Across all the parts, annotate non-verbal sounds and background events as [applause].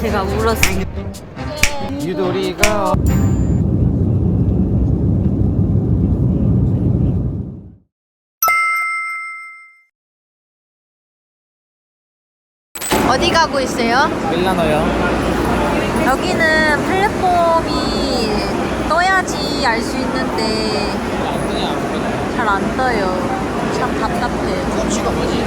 제가 울었어요. 유도리가 어디 가고 있어요? 밀라노요. 여기는 플랫폼이 떠야지 알 수 있는데 잘 안 떠요. 참 답답해. 꽁치가 뭐지?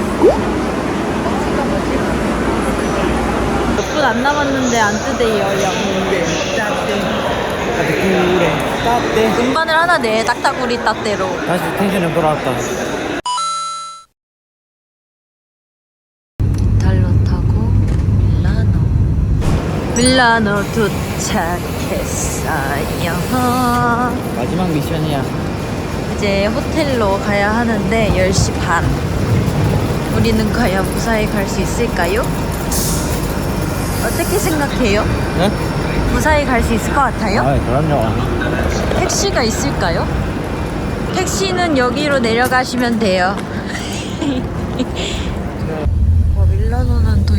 몇분안 남았는데 안 뜨대요, 영인데. 그래. 따뜻해. 음반을 하나 내, 딱따구리 따대로. 다시 텐션이 돌아왔다. 달러 타고 밀라노. 밀라노 도착했어요. 마지막 미션이야. 이제 호텔로 가야 하는데 10시 반. 우리는 과연 무사히 갈 수 있을까요? 어떻게 생각해요? 네? 무사히 갈 수 있을 것 같아요? 아, 그럼요. 택시가 있을까요? 택시는 여기로 내려가시면 돼요. 와, [laughs] 밀라노는 또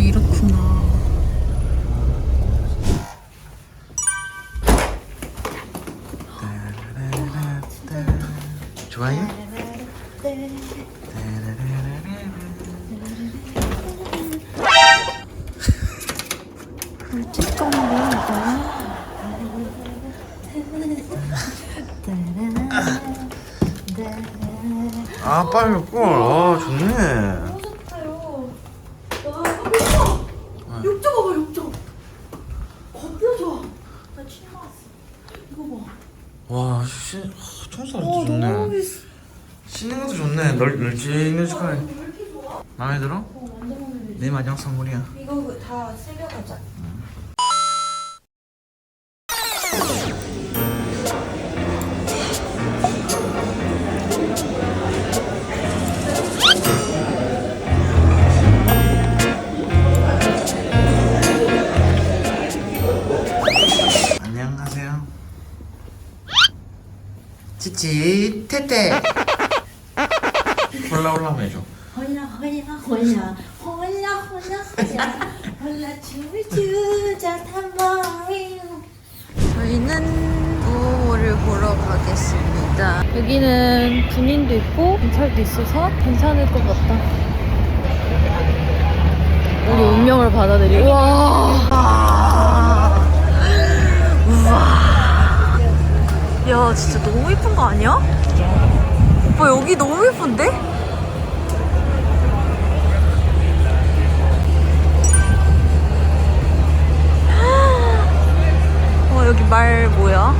아, 빨리 먹고. 아, 좋네. 좋다요. 와, 아, 욕조 봐봐, 욕조. 겁나 좋아. 나 취해 나왔어. 이거 봐. 와, 씨, 아, 청소도 어, 좋네. 비싸. 씻는 것도 좋네. 널, 널찍널찍하네. 왜 이렇게 좋아? 마음에 들어? 어, 완전 마음에 들지. 내 마지막 선물이야. 이거 다 새겨가자. 찌찌 테테. 홀라 홀라 해줘. 홀라 홀라 홀라 홀라 홀라 홀라 홀라 춤을 추자 탐머리 저희는 부모를 보러 가겠습니다. 여기는 군인도 있고 경찰도 있어서 괜찮을 것 같다. 우리 운명을 받아들이고. 와. 진짜 너무 예쁜 거 아니야? 오빠 여기 너무 예쁜데? 어, 여기 말 뭐야?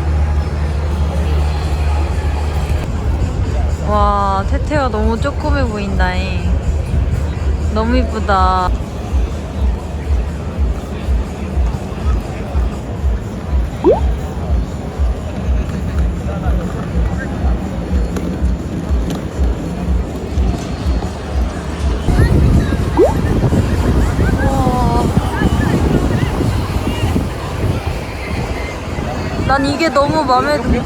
와, 태태가 너무 조그매 보인다잉. 너무 이쁘다. 난 이게 너무 마음에 들어.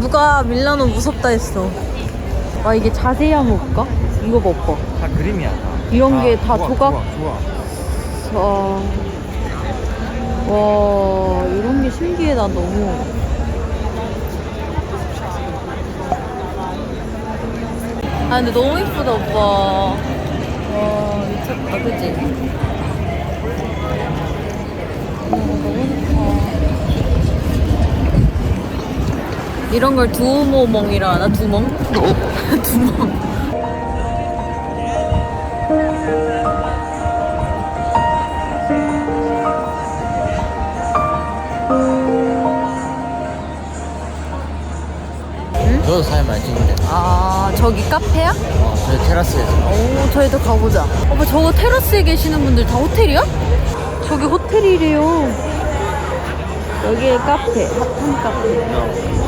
누가 밀라노 무섭다 했어. 와 이게 자세히 한번 볼까? 이거 봐 오빠. 다 그림이야. 다. 이런 게 다 좋아, 조각? 좋아, 좋아. 와, 와 이런 게 신기해 난 너무. 아 근데 너무 이쁘다 오빠. 와 미쳤다 그치? 어, 너무 좋다. 이런 걸 두모멍이라 하나? 두멍? [laughs] 두멍. 저도 사진 많이 찍는데. 아 저기 카페야? 어, 저 테라스에서. 오 저희도 가보자. 오빠 저거 테라스에 계시는 분들 다 호텔이야? 저기 호텔이래요. 여기에 카페, 핫한 카페. 저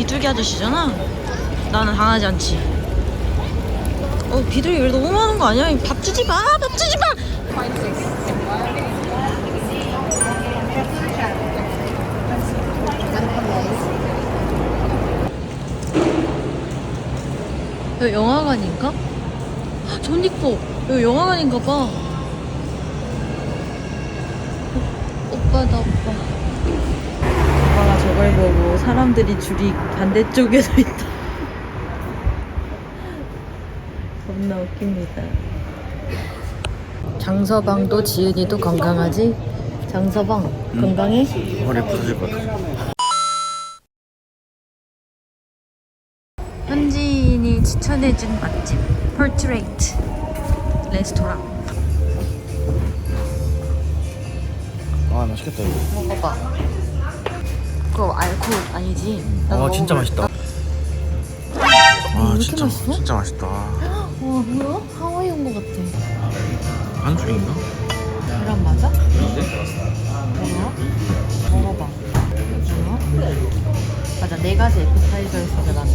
비둘기 아저씨잖아? 나는 당하지 않지. 어, 비둘기 왜 너무 많은 거 아니야? 밥 주지 마! 밥 주지 마! 여기 영화관인가? 존 이뻐. 여기 영화관인가 봐. 오, 오빠다 오빠. 오빠가 저걸 보고 사람들이 줄이 반대쪽에 서 있다. 겁나 웃깁니다. 장서방도 지은이도 건강하지? 장서방 건강해? 허리 부서질 것 같아. 현지인이 추천해준 맛집 포트레이트 레스토랑 아 맛있겠다 이거. 먹어봐 그거 알코올 아니지? 아 진짜? 맛있다. 왜아 이렇게 진짜 맛있어? 진짜 맛있다. 와 뭐야? 하와이 온 거 같아 한국인가? 계란 맞아? 뭐야? 먹어봐 뭐야? 맞아 네 가지 에피타이저였으니까 나는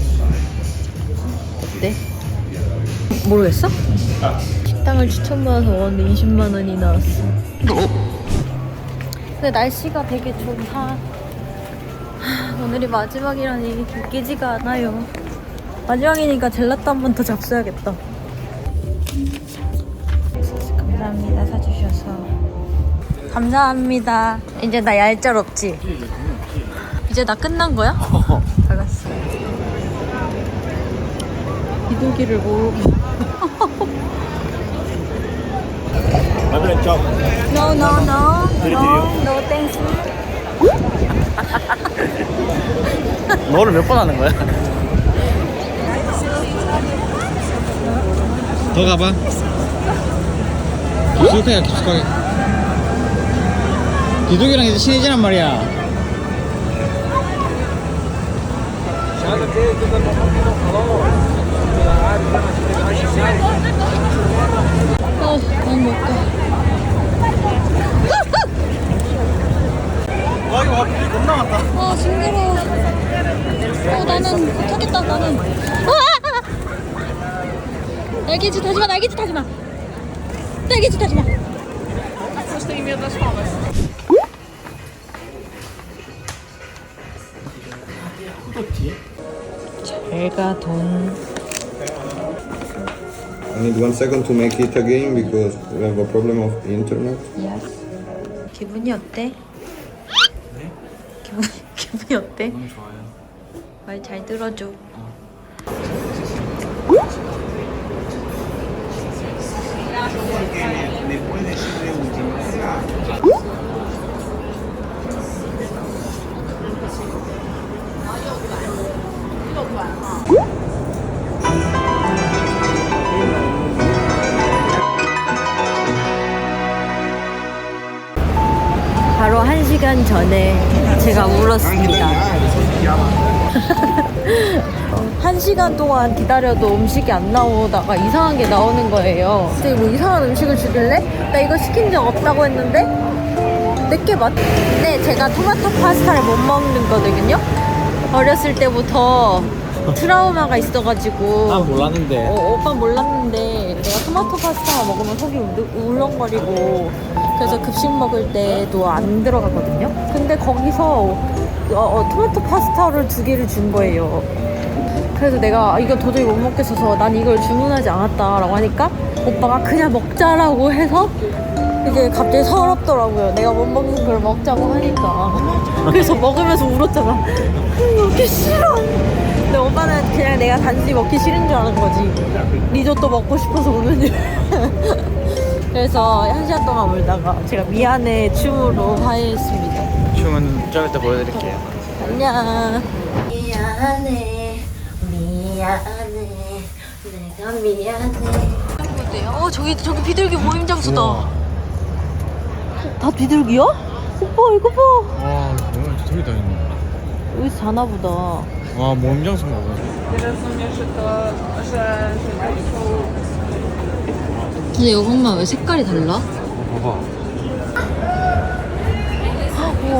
어때? 모르겠어? 식당을 추천받아서 먹었는데 20만 원이 나왔어 근데 날씨가 되게 좋다 하, [laughs] 오늘이 마지막이라니 웃기지가 않아요. 마지막이니까 젤라또 한 번 더 잡숴야겠다. 감사합니다 사주셔서. 감사합니다. 이제 나 얄짤 없지? 이제 나 끝난 거야? [laughs] 알았어. 비둘기를 모르고. [laughs] No no no. no no thanks [laughs] 너를 몇 번 하는 거야? 더 가봐. 깊숙하게 깊숙하게. 비둘기랑 이제 친해지란 말이야. 어, 난 못 가. 와 이거 비둘기 겁나 많다. 아, 징그러워. 어, 나는 못하겠다, 나는. 아! 날개짓 하지 마, 날개짓 하지 마. 날개짓 하지 마. 잘가 돈. I need one second to make it again because we have a problem of internet. 기분이 어때? 기분 기분이 어때? 너무 좋아요. 말 잘 들어줘. 바로 한 시간 전에 제가 울었습니다. [laughs] 한 시간 동안 기다려도 음식이 안 나오다가 이상한 게 나오는 거예요. 근데 뭐 이상한 음식을 주길래 나 이거 시킨 적 없다고 했는데 내게 맞. 근데 제가 토마토 파스타를 못 먹는 거거든요. 어렸을 때부터 트라우마가 있어가지고. 난 몰랐는데. 어, 오빠 몰랐는데 내가 토마토 파스타 먹으면 속이 울- 울렁거리고 그래서 급식 먹을 때도 안 들어가거든요. 근데 거기서 어, 어, 토마토 파스타를 두 개를 준 거예요. 그래서 내가 아, 이거 도저히 못 먹겠어서 난 이걸 주문하지 않았다라고 하니까 오빠가 그냥 먹자라고 해서 이게 갑자기 서럽더라고요. 내가 못 먹는 걸 먹자고 하니까. 그래서 먹으면서 울었잖아. 음, 먹기 싫어. 근데 오빠는 그냥 내가 단순히 먹기 싫은 줄 아는 거지. 리조또 먹고 싶어서 우는 줄. [laughs] 그래서 한 시간 동안 울다가 제가 미안해 춤으로 화해했습니다. 춤은 좀 이따 보여드릴게요. 안녕. 미안해, 미안해, 내가 미안해. 어 저기 저기 비둘기 모임 장소다. 다 비둘기야? 오빠 이거 봐. 와 뭐야 저기 다 있네. 여기서 자나 보다. 와 모임장소인가 봐. 근데 이것만 왜 색깔이 달라? 봐봐. 耶！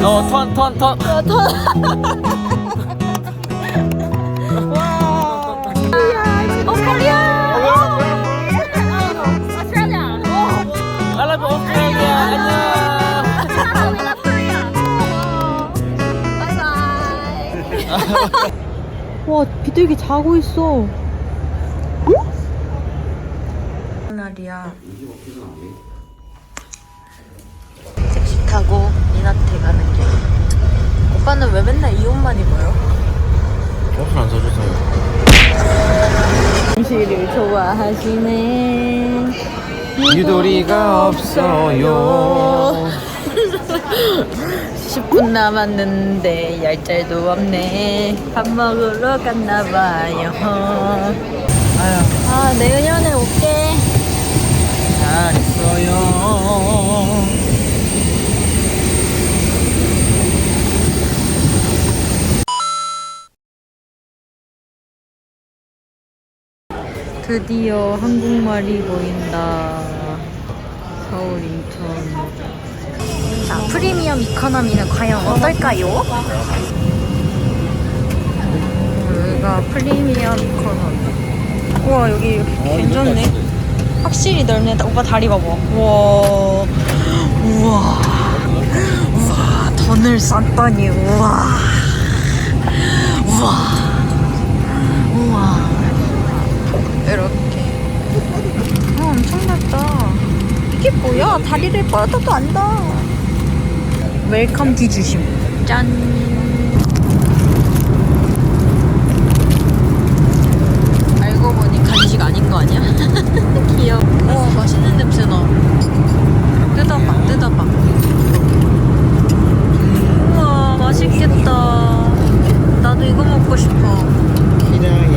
耶团团团！哈哈哈哈。哈哈哈哈哈！拜拜。[laughs] [laughs] 와 비둘기 자고 있어 날이야 택시 타고 이나태 가는 길 오빠는 왜 맨날 이 옷만 입어요? 옷을 안 사줘서요. 음식을 좋아하시네 유도리가 없어요. [laughs] 10분 남았는데 얄짤도 없네. 밥 먹으러 갔나봐요. 아 내년에 올게. 잘 있어요. 드디어 한국말이 보인다. 서울 인천 자 프리미엄 이코노미는 과연 어떨까요? 여기가 프리미엄 이코노미. 우와 여기 괜찮네. 확실히 넓네. 오빠 다리 봐봐. 우와. 우와. 우와 돈을 썼더니 우와. 우와. 우와. 이렇게. 어, 엄청 넓다. 이게 뭐야? 다리를 뻗어도 안다 웰컴 티 주심. 짠. 알고 보니 간식 아닌 거 아니야? [laughs] 귀여워. 오, 맛있는 냄새 나. 뜯어봐, 뜯어봐. 우와, 맛있겠다. 나도 이거 먹고 싶어. 기다려.